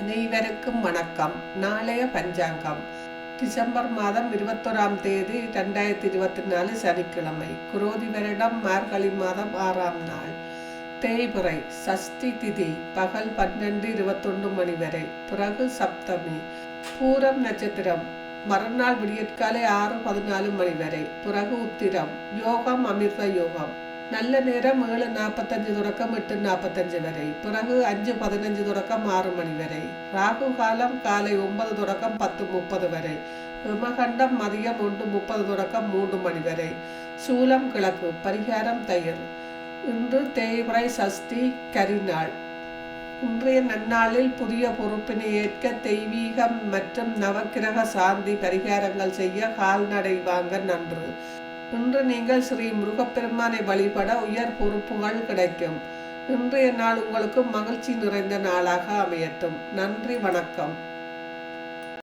அனைவருக்கும் வணக்கம். நாளைய பஞ்சாங்கம். டிசம்பர் மாதம் இருபத்தொராம் தேதி ரெண்டாயிரத்தி இருபத்தி நாலு சனிக்கிழமை குரோதி வருடம் மார்கழி மாதம் ஆறாம் நாள். தேய்பிறை சஷ்டி திதி பகல் பன்னெண்டு இருபத்தொன்று மணி வரை பிறகு சப்தமி. பூரம் நட்சத்திரம் மறுநாள் விடியற்காலை ஆறு பதினாலு மணி வரை பிறகு உத்திரம் யோகம் அமிர்த யோகம். நல்ல நேரம் ஏழு நாற்பத்தஞ்சு தொடக்கம் எட்டு நாற்பத்தஞ்சு வரை பிறகு அஞ்சு பதினஞ்சு தொடக்கம் ஆறு மணி வரை ராகு காலம் காலை ஒன்பது தொடக்கம் பத்து முப்பது வரை விமகண்டம் மதியம் ஒன்று முப்பது தொடக்கம் மூன்று மணி வரை சூலம் கிழக்கு பரிகாரம் தயிர் இன்று தேய்பிறை சஷ்டி கரிநாள் இன்றைய நன்னாளில் புதிய பொறுப்பினை ஏற்க தெய்வீகம் மற்றும் நவக்கிரக சாந்தி பரிகாரங்கள் செய்ய கால்நடை வாங்க நன்று இன்று நீங்கள் ஸ்ரீ முருகப்பெருமானை வழிபட உயர் பொறுப்புகள் கிடைக்கும். இன்றைய நாள் உங்களுக்கு மகிழ்ச்சி நிறைந்த நாளாக அமையட்டும். நன்றி வணக்கம்.